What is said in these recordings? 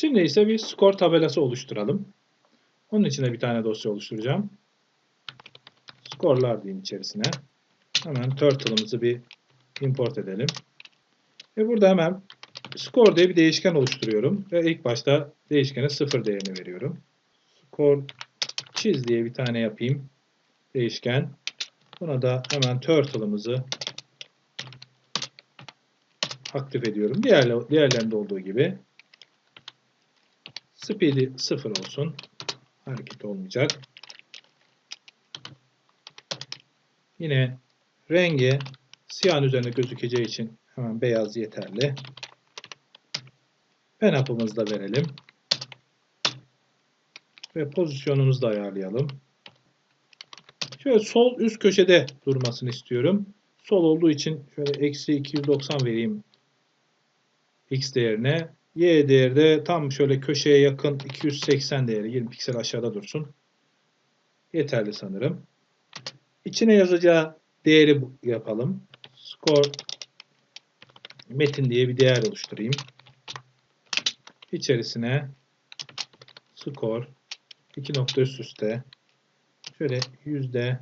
Şimdi ise bir skor tabelası oluşturalım. Onun için de bir tane dosya oluşturacağım. Skorlar diyeyim içerisine. Hemen turtle'ımızı bir import edelim. Ve burada hemen score diye bir değişken oluşturuyorum. Ve ilk başta değişkene 0 değerini veriyorum. Score çiz diye bir tane yapayım. Değişken. Buna da hemen turtle'ımızı aktif ediyorum. Diğer, diğerlerinde olduğu gibi. Speed'i 0 olsun. Hareket olmayacak. Yine rengi siyahın üzerinde gözükeceği için hemen beyaz yeterli. Pen up'ımızı da verelim. Ve pozisyonumuzu da ayarlayalım. Şöyle sol üst köşede durmasını istiyorum. Sol olduğu için şöyle eksi 290 vereyim x değerine. Y değeri de tam şöyle köşeye yakın 280 değeri 20 piksel aşağıda dursun. Yeterli sanırım. İçine yazacağı değeri yapalım. Score metin diye bir değer oluşturayım. İçerisine score iki nokta üst üste şöyle yüzde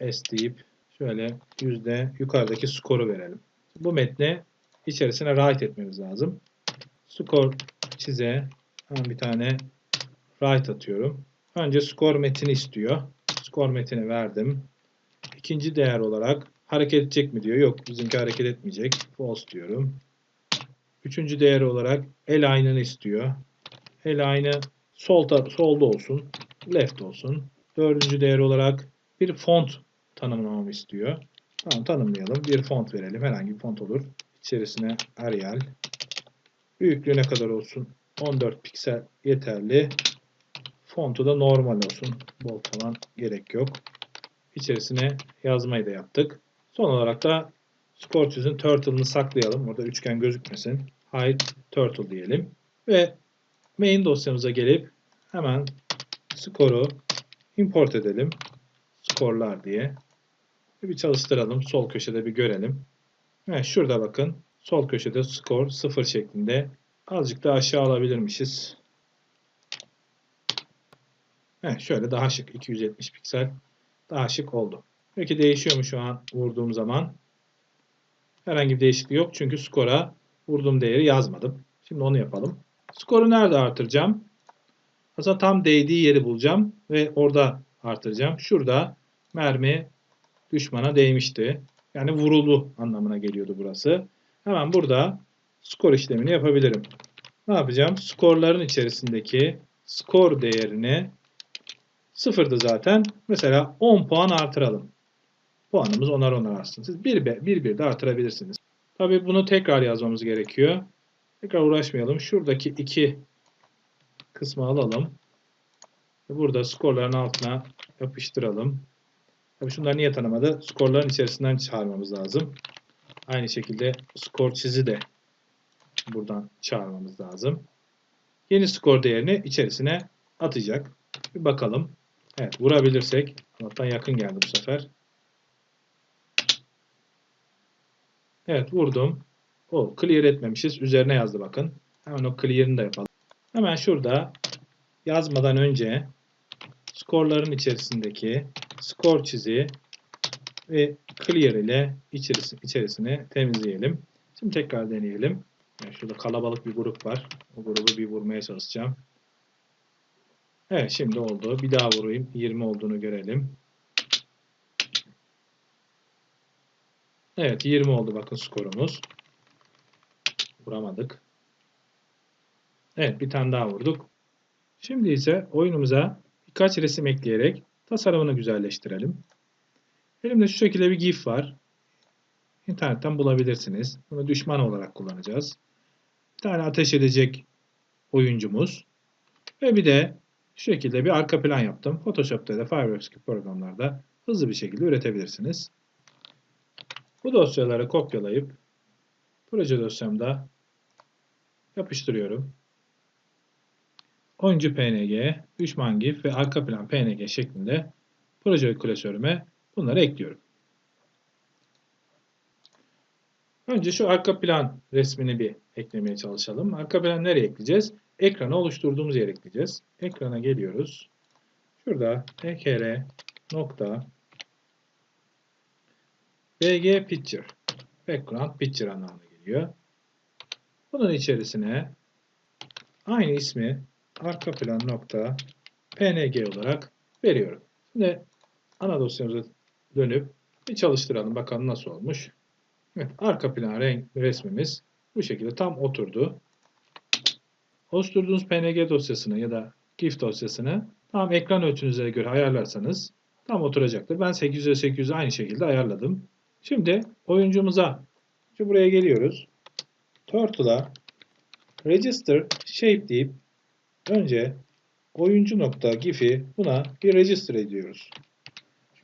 s deyip şöyle yüzde yukarıdaki skoru verelim. Bu metne içerisine write etmemiz lazım. Score çize hemen bir tane write atıyorum. Önce score metini istiyor. Score metini verdim. İkinci değer olarak hareket edecek mi diyor. Yok bizimki hareket etmeyecek. False diyorum. Üçüncü değer olarak el aynını istiyor. El aynı solda, solda olsun. Left olsun. Dördüncü değer olarak bir font tanımlamamı istiyor. Tamam tanımlayalım. Bir font verelim. Herhangi bir font olur. İçerisine Arial. Büyüklüğü ne kadar olsun? 14 piksel yeterli. Fontu da normal olsun. Bold falan gerek yok. İçerisine yazmayı da yaptık. Son olarak da Scorches'ın turtle'ını saklayalım. Orada üçgen gözükmesin. Hide turtle diyelim. Ve main dosyamıza gelip hemen score'u import edelim. Score'lar diye. Bir çalıştıralım. Sol köşede bir görelim. Evet, şurada bakın. Sol köşede score 0 şeklinde. Azıcık daha aşağı alabilirmişiz. Evet, şöyle daha şık. 270 piksel. Daha şık oldu. Peki değişiyor mu şu an vurduğum zaman? Herhangi bir değişiklik yok. Çünkü skora vurduğum değeri yazmadım. Şimdi onu yapalım. Skoru nerede artıracağım? Aslında tam değdiği yeri bulacağım ve orada artıracağım. Şurada mermi düşmana değmişti. Yani vuruldu anlamına geliyordu burası. Hemen burada skor işlemini yapabilirim. Ne yapacağım? Skorların içerisindeki skor değerini sıfırdı zaten. Mesela 10 puan artıralım. Puanımız onar onar artsın. Siz bir, bir, bir de artırabilirsiniz. Tabii bunu tekrar yazmamız gerekiyor. Tekrar uğraşmayalım. Şuradaki iki kısmı alalım. Burada skorların altına yapıştıralım. Tabii şunlar niye tanımadı? Skorların içerisinden çağırmamız lazım. Aynı şekilde skor çizi de buradan çağırmamız lazım. Yeni skor değerini içerisine atacak. Bir bakalım. Evet vurabilirsek. Hatta yakın geldi bu sefer. Evet vurdum. O clear etmemişiz. Üzerine yazdı bakın. Hemen o clear'ını da yapalım. Hemen şurada yazmadan önce skorların içerisindeki skor çizi ve clear ile içerisini, içerisini temizleyelim. Şimdi tekrar deneyelim. Yani şurada kalabalık bir grup var. O grubu bir vurmaya çalışacağım. Evet şimdi oldu. Bir daha vurayım. 20 olduğunu görelim. Evet 20 oldu bakın skorumuz. Vuramadık. Evet bir tane daha vurduk. Şimdi ise oyunumuza birkaç resim ekleyerek tasarımını güzelleştirelim. Elimde şu şekilde bir GIF var. İnternetten bulabilirsiniz. Bunu düşman olarak kullanacağız. Bir tane ateş edecek oyuncumuz. Ve bir de şu şekilde bir arka plan yaptım. Photoshop'ta da Fireworks gibi programlarda hızlı bir şekilde üretebilirsiniz. Bu dosyaları kopyalayıp proje dosyamda yapıştırıyorum. Oyuncu PNG, düşman GIF ve arka plan PNG şeklinde proje klasörüme bunları ekliyorum. Önce şu arka plan resmini bir eklemeye çalışalım. Arka plan nereye ekleyeceğiz? Ekrana oluşturduğumuz yere ekleyeceğiz. Ekrana geliyoruz. Şurada ekr nokta bg picture background picture anlamına geliyor. Bunun içerisine aynı ismi arka plan nokta png olarak veriyorum. Şimdi ana dosyamıza dönüp bir çalıştıralım bakalım nasıl olmuş. Evet, arka plan renk resmimiz bu şekilde tam oturdu. Oluşturduğunuz PNG dosyasını ya da GIF dosyasını tam ekran ölçünüze göre ayarlarsanız tam oturacaktır. Ben 800'e 800'e aynı şekilde ayarladım. Şimdi oyuncumuza şu buraya geliyoruz. Turtle'a register shape deyip önce oyuncu nokta gif'i buna bir register ediyoruz.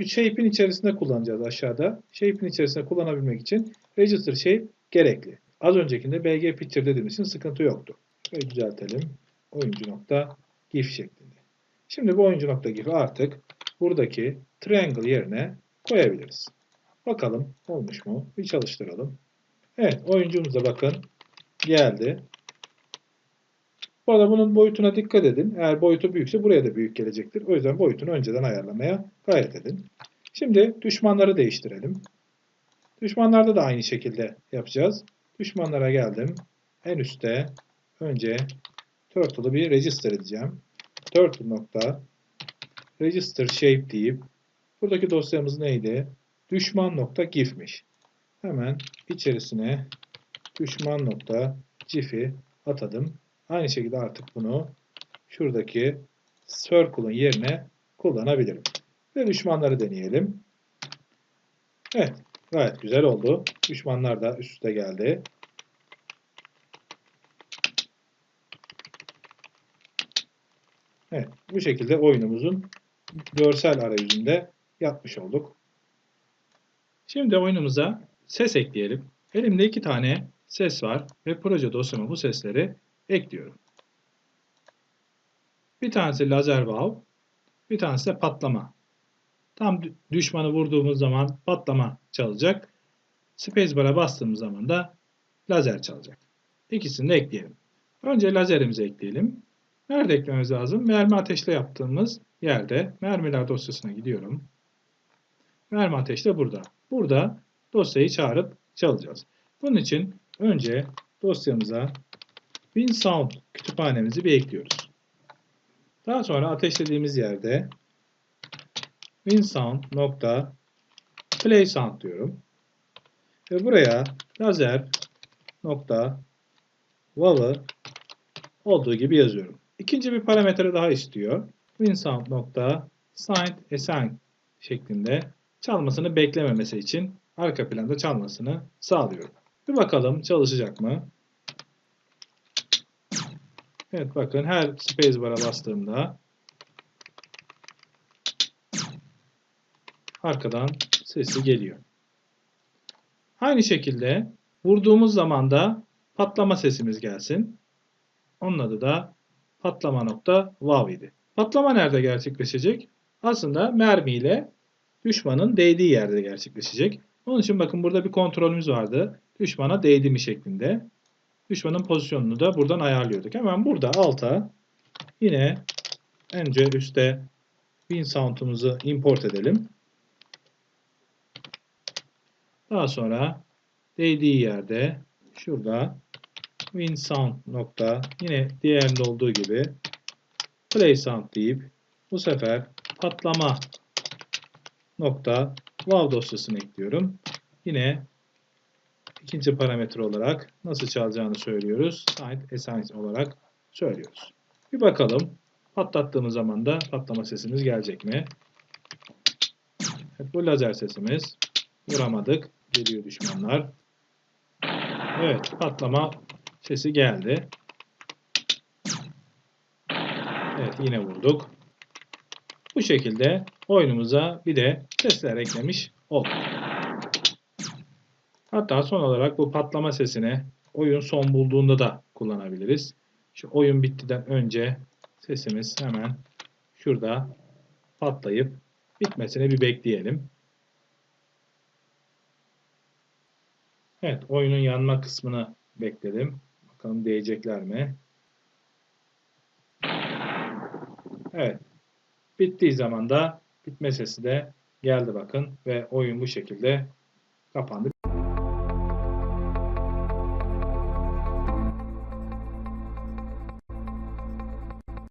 Çünkü shape'in içerisinde kullanacağız aşağıda. Shape'in içerisinde kullanabilmek için register shape gerekli. Az öncekinde bg picture dediğimiz için sıkıntı yoktu. Şöyle düzeltelim. Oyuncu nokta gif şeklinde. Şimdi bu oyuncu nokta gif'i artık buradaki triangle yerine koyabiliriz. Bakalım olmuş mu? Bir çalıştıralım. Evet oyuncumuza bakın geldi. Bu arada bunun boyutuna dikkat edin. Eğer boyutu büyükse buraya da büyük gelecektir. O yüzden boyutunu önceden ayarlamaya gayret edin. Şimdi düşmanları değiştirelim. Düşmanlarda da aynı şekilde yapacağız. Düşmanlara geldim. En üstte önce turtle'ı bir register edeceğim. Turtle register shape deyip buradaki dosyamız neydi? Düşman nokta gif'miş. Hemen içerisine düşman gif'i atadım. Aynı şekilde artık bunu şuradaki circle'ın yerine kullanabilirim. Ve düşmanları deneyelim. Evet. Gayet güzel oldu. Düşmanlar da üst üste geldi. Evet. Bu şekilde oyunumuzun görsel arayüzünde yapmış olduk. Şimdi oyunumuza ses ekleyelim. Elimde iki tane ses var ve proje dosyama bu sesleri ekliyorum. Bir tanesi lazer valve, bir tanesi de patlama. Tam düşmanı vurduğumuz zaman patlama çalacak. Spacebar'a bastığımız zaman da lazer çalacak. İkisini de ekleyelim. Önce lazerimizi ekleyelim. Nerede eklememiz lazım? Mermi ateşle yaptığımız yerde mermiler dosyasına gidiyorum. Mermi ateşle burada. Burada dosyayı çağırıp çalacağız. Bunun için önce dosyamıza WinSound kütüphanemizi bir ekliyoruz. Daha sonra ateşlediğimiz yerde winsound nokta play sound diyorum. Ve buraya lazer nokta valve olduğu gibi yazıyorum. İkinci bir parametre daha istiyor. winsound nokta signed assign şeklinde çalmasını beklememesi için arka planda çalmasını sağlıyorum. Bir bakalım çalışacak mı? Evet bakın her spacebar'a bastığımda arkadan sesi geliyor. Aynı şekilde vurduğumuz zaman da patlama sesimiz gelsin. Onun adı da patlama nokta wow idi. Patlama nerede gerçekleşecek? Aslında mermiyle düşmanın değdiği yerde gerçekleşecek. Onun için bakın burada bir kontrolümüz vardı. Düşmana değdi mi şeklinde. Düşmanın pozisyonunu da buradan ayarlıyorduk. Hemen burada alta yine önce üstte WinSound'umuzu import edelim. Daha sonra değdiği yerde şurada WinSound nokta yine diğerinde olduğu gibi play sound deyip bu sefer patlama nokta wow dosyasını ekliyorum. Yine ikinci parametre olarak nasıl çalacağını söylüyoruz. Site essence olarak söylüyoruz. Bir bakalım. Patlattığımız zaman da patlama sesimiz gelecek mi? Evet, bu lazer sesimiz. Vuramadık. Geliyor düşmanlar. Evet patlama sesi geldi. Evet yine vurduk. Bu şekilde oyunumuza bir de sesler eklemiş olduk. Hatta son olarak bu patlama sesini oyun son bulduğunda da kullanabiliriz. Şu oyun bittiden önce sesimiz hemen şurada patlayıp bitmesini bir bekleyelim. Evet, oyunun yanma kısmını bekledim. Bakalım değecekler mi? Evet. Bittiği zaman da bitme sesi de geldi bakın ve oyun bu şekilde kapandı.